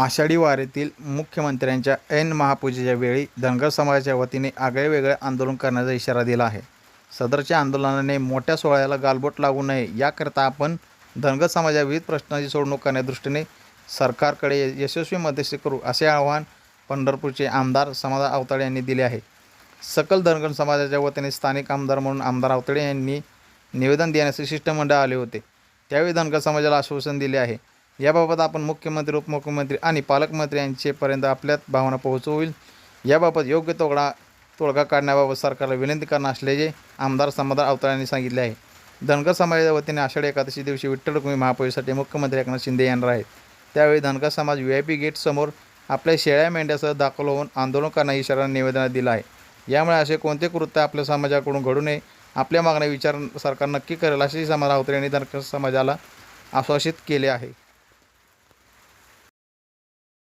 आषाढी वारीतील मुख्यमंत्र्यांच्या ऐन महापूजेच्या वेळी धनगर समाजाच्या वतीने आगळेवेगळे आंदोलन करण्याचा इशारा दिला आहे. सदरच्या आंदोलनाने मोठ्या सोहळ्याला गालबोट लागू नये याकरता आपण धनगर समाजा विविध प्रश्नांची सोडवणूक करण्यादृष्टीने सरकारकडे यशस्वी मध्यस्थी करू असे आवाहन पंढरपूरचे आमदार समाधा आवताडे यांनी दिले आहे. सकल धनगर समाजाच्या वतीने स्थानिक आमदार म्हणून आमदार आवताडे यांनी निवेदन देण्याचे शिष्टमंडळ आले होते. त्यावेळी धनगर समाजाला आश्वासन दिले आहे. याबाबत आपण मुख्यमंत्री उपमुख्यमंत्री आणि पालकमंत्री यांचेपर्यंत आपल्यात भावना पोहोचवतील याबाबत योग्य तोडगा तोडगा काढण्याबाबत सरकारला विनंती करणार असल्याचे आमदार समाधान अवतार यांनी सांगितले आहे. धनगर समाजाच्या वतीने आषाढी एकादशी दिवशी विठ्ठल रुक्मिणी मुख्यमंत्री एकनाथ शिंदे येणार आहेत त्यावेळी धनगर समाज व्ही आय पी गेटसमोर आपल्या शेळ्या मेंढ्यासह दाखल होऊन आंदोलन करण्याचा इशारा निवेदनात दिला आहे. यामुळे असे कोणते कृत्य आपल्या समाजाकडून घडू नये आपल्या मागण्या विचार सरकार नक्की करेल असेही समाज अवतरे यांनी धनगर समाजाला आश्वासित केले आहे.